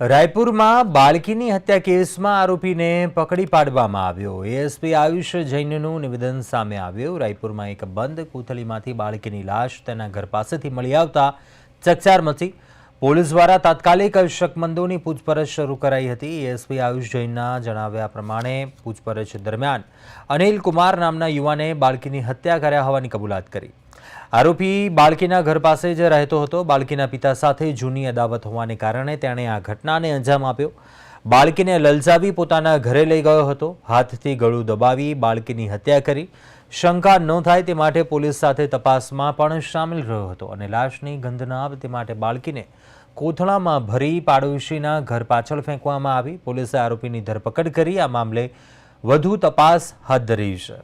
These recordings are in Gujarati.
રાયપુરમાં બાળકીની હત્યા કેસમાં આરોપીને પકડી પાડવામાં આવ્યો. એએસપી આયુષ જૈનનું નિવેદન સામે આવ્યું. રાયપુરમાં એક બંધ કોથળીમાંથી બાળકીની લાશ તેના ઘર પાસેથી મળી આવતા ચકચાર મચી પોલીસ દ્વારા તાત્કાલિક શકમંદોની પૂછપરછ શરૂ કરાઈ હતી. એએસપી આયુષ જૈનના જણાવ્યા પ્રમાણે પૂછપરછ દરમિયાન અનિલ કુમાર નામના યુવાને બાળકીની હત્યા કર્યા હોવાની કબૂલાત કરી. આરોપી બાળકીના ઘર પાસે જ રહેતો હતો. બાળકીના પિતા સાથે જૂની અદાવત હોવાને કારણે તેણે આ ઘટનાને અંજામ આપ્યો. બાળકીને લલચાવી પોતાના ઘરે લઈ ગયો હતો. હાથથી ગળું દબાવી બાળકીની હત્યા કરી. શંકા ન થાય તે માટે પોલીસ સાથે તપાસમાં પણ સામેલ રહ્યો હતો અને લાશની ગંધ ન આવે તે માટે બાળકીને કોથળામાં ભરી પાડોશીના ઘર પાછળ ફેંકવામાં આવી. પોલીસે આરોપીની ધરપકડ કરી. આ મામલે વધુ તપાસ હાથ ધરી છે.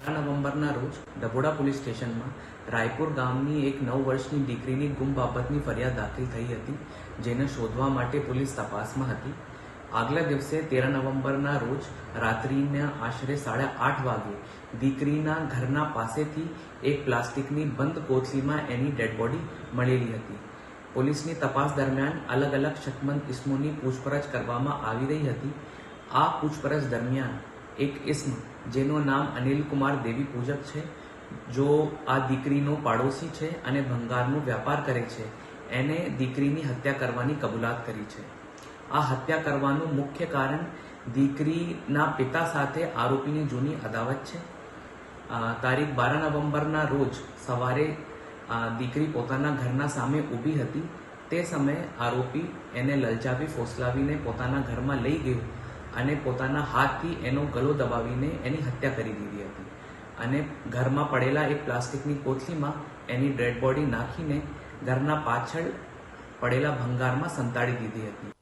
અઢાર નવેમ્બરના રોજ ડભોડા પોલીસ સ્ટેશનમાં રાયપુર ગામની એક નવ વર્ષની દીકરીની ગુમ બાબતની ફરિયાદ દાખલ થઈ હતી, જેને શોધવા માટે પોલીસ તપાસમાં હતી. આગલા દિવસે તેર નવેમ્બરના રોજ રાત્રિના આશરે સાડા આઠ વાગે દીકરીના ઘરના પાસેથી એક પ્લાસ્ટિકની બંધ કોથલીમાં એની ડેડ બોડી મળેલી હતી. પોલીસની તપાસ દરમિયાન અલગ અલગ શકમંદ ઇસમોની પૂછપરછ કરવામાં આવી રહી હતી. આ પૂછપરછ દરમિયાન એક ઇસ્મ, જેનું નામ અનિલ કુમાર દેવી પૂજક છે, જો આ દીકરીનો પાડોશી છે અને ભંગારનો વ્યાપાર કરે છે, એને દીકરીની હત્યા કરવાની કબૂલાત કરી છે. આ હત્યા કરવાનું મુખ્ય કારણ દીકરીના પિતા સાથે આરોપીની જૂની અદાવત છે. તારીખ બાર નવેમ્બરના રોજ સવારે દીકરી પોતાના ઘરના સામે ઊભી હતી. તે સમયે આરોપી એને લલચાવી, ફોસલાવીને પોતાના ઘરમાં લઈ ગયો. અને પોતાના હાથથી એનો ગલો દબાવીને એની હત્યા કરી દીધી હતી. અને ઘરમાં પડેલા એક પ્લાસ્ટિકની કોથળીમાં એની ડેડ બોડી નાખીને ઘરના પાછળ પડેલા ભંગારમાં સંતાડી દીધી હતી.